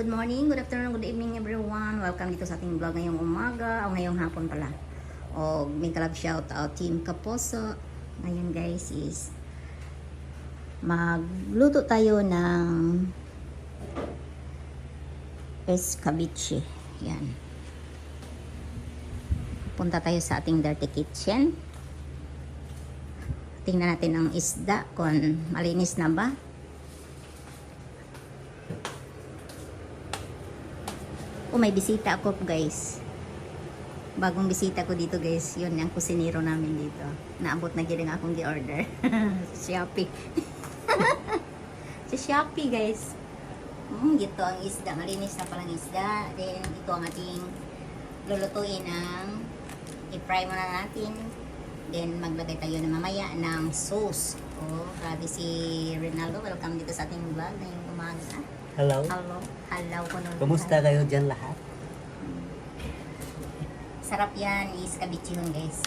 good morning, good afternoon, good evening everyone. Welcome dito sa ating vlog ngayong umaga o ngayong hapon pala. O may kalab shout out Team Kaposo. Ngayon guys is magluto tayo ng escabeche. Yan. Punta tayo sa ating dirty kitchen. Tingnan natin ang isda kung malinis na ba. May bisita ako guys. Bagong bisita ko dito guys. Yun yung kusinero namin dito. Naabot na gila nga akong gi-order. Shopee. sa Shopee guys. Mm, dito ang isda. Malinis na palang isda. Then ito ang ating lulutuin ng i-fry muna natin. Then maglagay tayo na mamaya ng sauce. Oh, grabe si Rinaldo. Welcome dito sa ating vlog ngayong umaga. Hello. Hello. Hello ko. Kumusta kayo dyan lahat? Sarap yan, is kabichihon guys.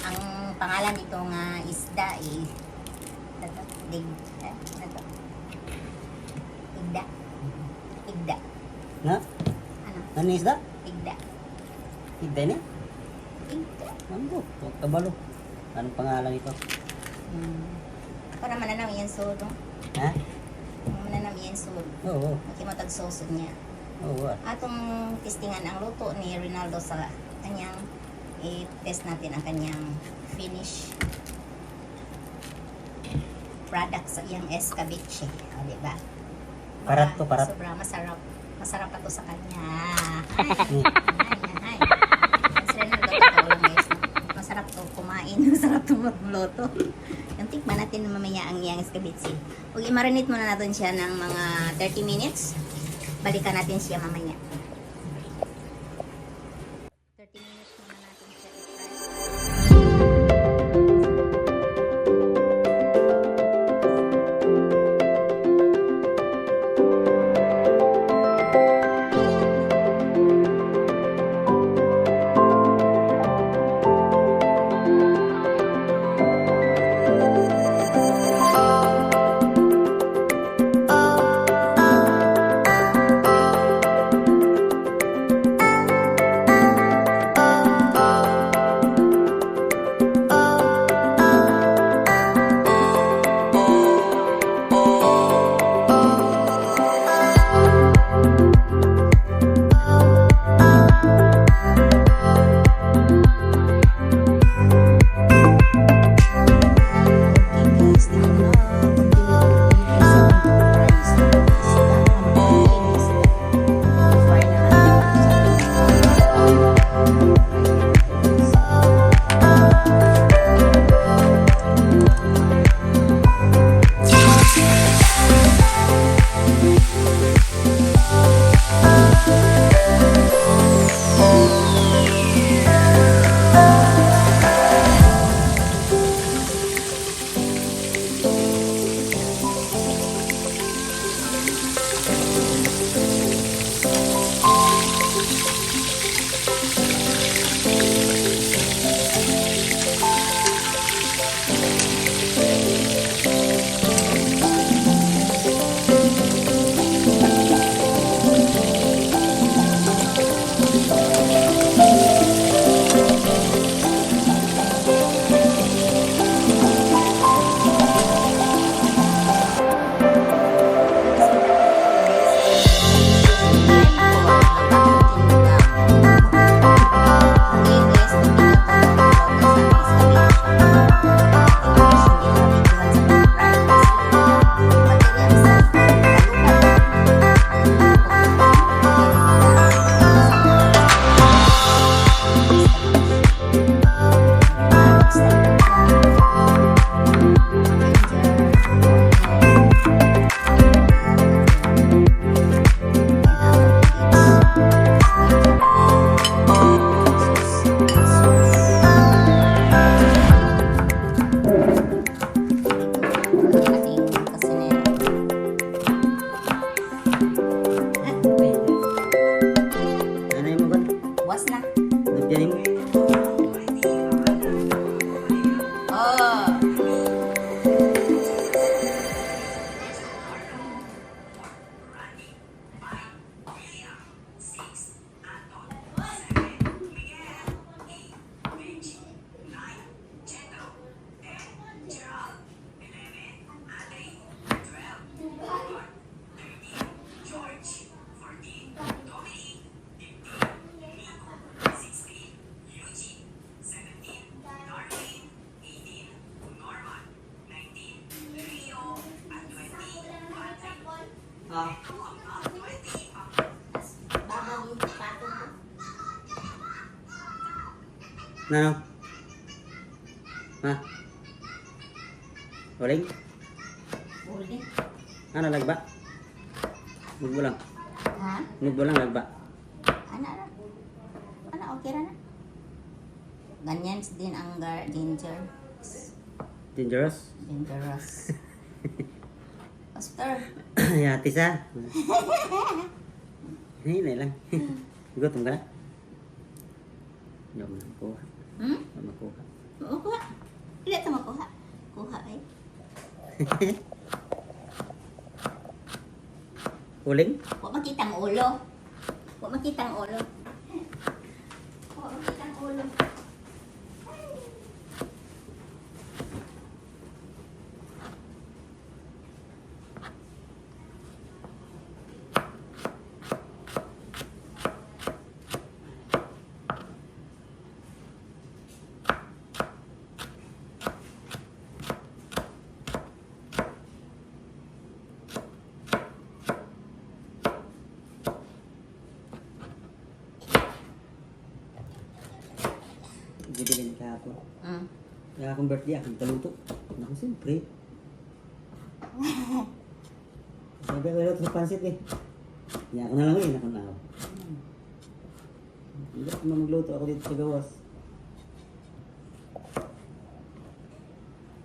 Ang pangalan nito nga isda is ito, dig, eh, ito. Igda. Igda. Na? Ano? Ano isda? Igda. Igda niya? Igda. Ano? Huwag kabalo. Anong pangalan ito? Hmm. Para mananaw yan no? Ha? Mananaw yan sud. Oo. Makimatag sauce niya. Oo. Atong testingan ang luto ni Rinaldo sa kanyang i-test natin ang kanyang finish product sa iyang escabeche. O, di ba? Parat to, parat. Sobra masarap. Masarap pa to sa kanya. Hmm. Ay, ay, ay. Masarap to kumain. Masarap to magluto. Yung tikman natin mamaya ang iyang escabeche. Huwag i-marinate muna natin siya ng mga 30 minutes. Balikan natin siya mamaya. Ano? Ha? Uling? Uli. Ano lagba? Nugbo lang. Ha? Nugbo lang lagba. Ano, ano? Ano, okay na na. Ganyan din ang gar ginger. Dangerous. Dangerous. Pastor, Yatis ha. Hinay lang. Gutom ka na? Ako makuha. Hmm? Hindi ako makuha. Makuha. Hindi ito makuha. Kuha eh. Uling? Huwag makita ang ulo. Huwag makita ang ulo. Huwag makita ang ulo. Ako. Hmm. Kaya akong birthday, akong taluto. Naku, siyempre. Sabi ko, ito sa pansit eh. Kaya ako na lang eh, ako na ako. Hindi ako na magluto ako dito sa gawas.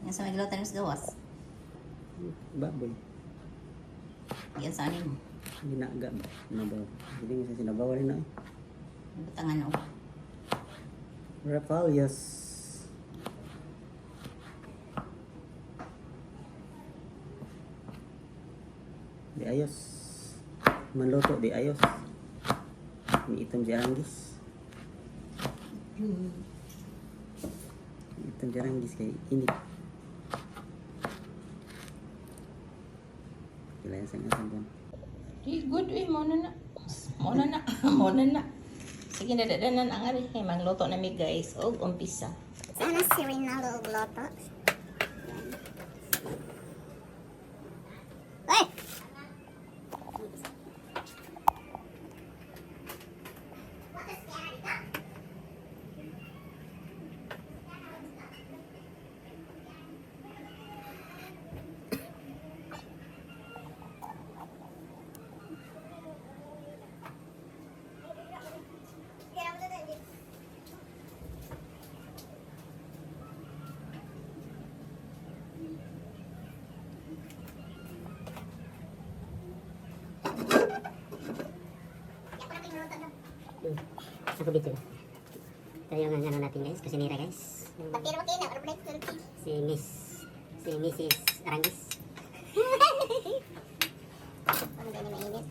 Yan sa may gilotan sa gawas. Baboy. Yan sa anin mo. Ginaga ba? Nabaw. Hindi mo siya sinabaw rin na eh. Butangan o. Rapalios. Di ayos. Manluto, di ayos. Itom si Aranggis. Itom si Aranggis kay init. Kailangan sa nga. Di good eh, mo na na. Mo na na. Mo na na. Sige, nadadanan ang ari. Hey, mangluto na mi guys. Og umpisa. Sana si Rinaldo Gloto. Ay! Ako dito. Ito yung ano natin guys, kusinira guys. Pero wag na, arblet ko. Si Miss, si Mrs. Arangis. Ano ba ni mainit?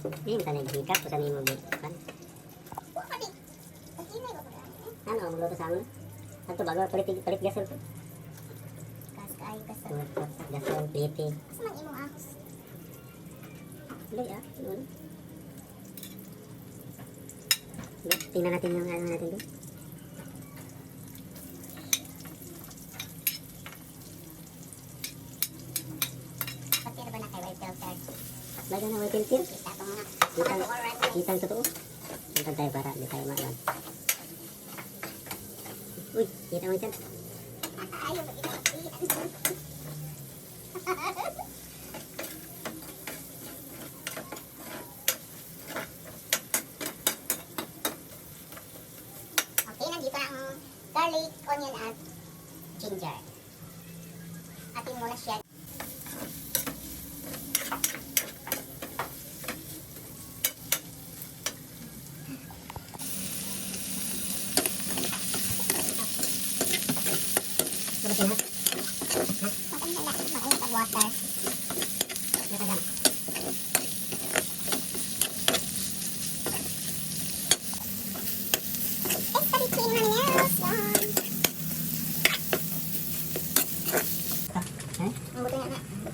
Hindi yung tanay hikap, kung saan mo ba? Ano, magluto sa amin? Ano bago, palit, palit gasol ko. Kas kayo kas. Gasol, pliti. Kas man imong ahos. Hindi ah, ano? Tingnan natin yung ano natin doon. Pati ba na filter? May pilpil. Kita. Kita, Ano kita totoo. Punta tayo para di tayo malan. Uy, kita mo dyan. Ayaw ba kita? Okay, nandito na ang garlic, onion, at ginger. Atin mo na siya. Matanda na, mainit ang water. Natagam. Extra clean na Nelson. Eh? Ang buti nga na, buti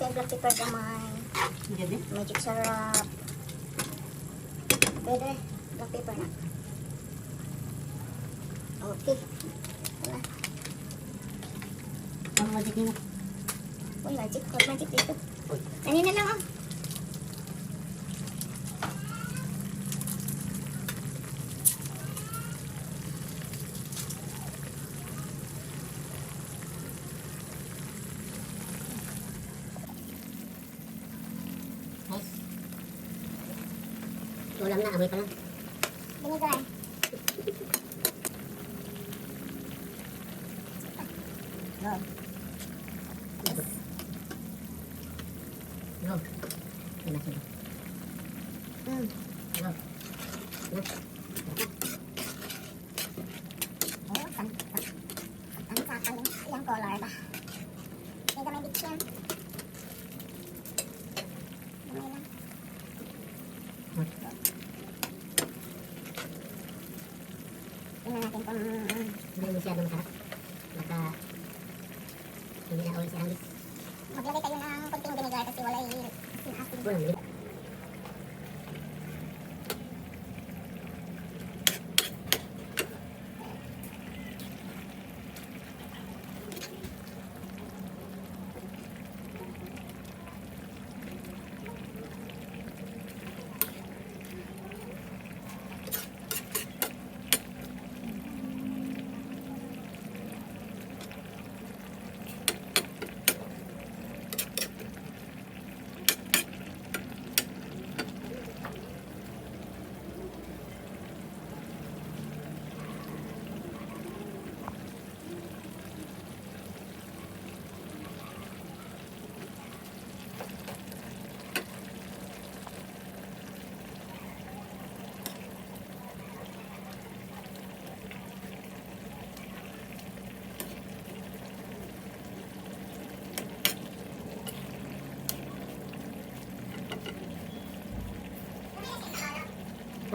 ang black pepper. Gabi? Magic sarap. Pwede, black pepper na. Okay. Magic nila. Uy, magic. Pag magic dito. Uy. Ano na lang, oh. Ulam na, amoy pa lang. Ganito eh. Love. Tingnan natin kung Hindi masyadong sarap. Baka hindi na all si Rambis. maglagay tayo ng konting vinegar kasi wala yung asin.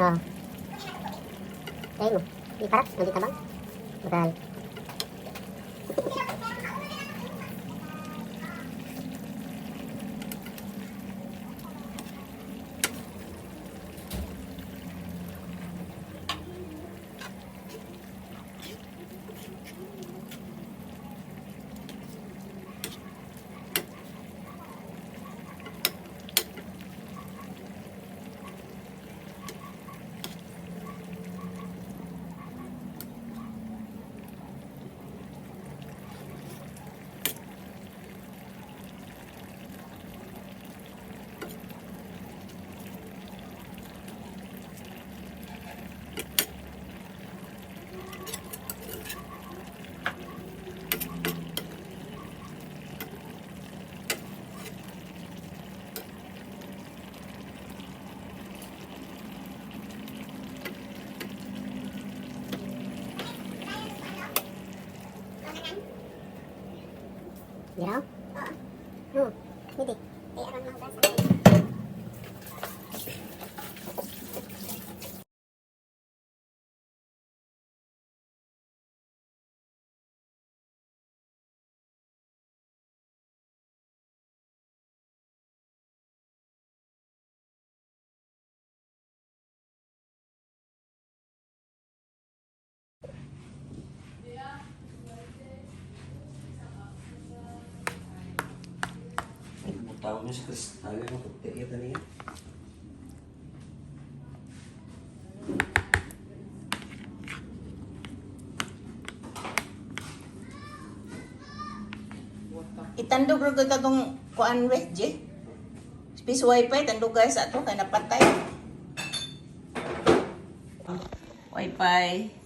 Kulang din. Ah. Tayo mo. Di Giraw? Oo. Oh, hindi. Di aron lang basa. Tawag niya sa kristalan ng puti. Ito niya. Itandog ro ka tong kuan west je. Space wifi tandog guys ato kay napatay. Wifi.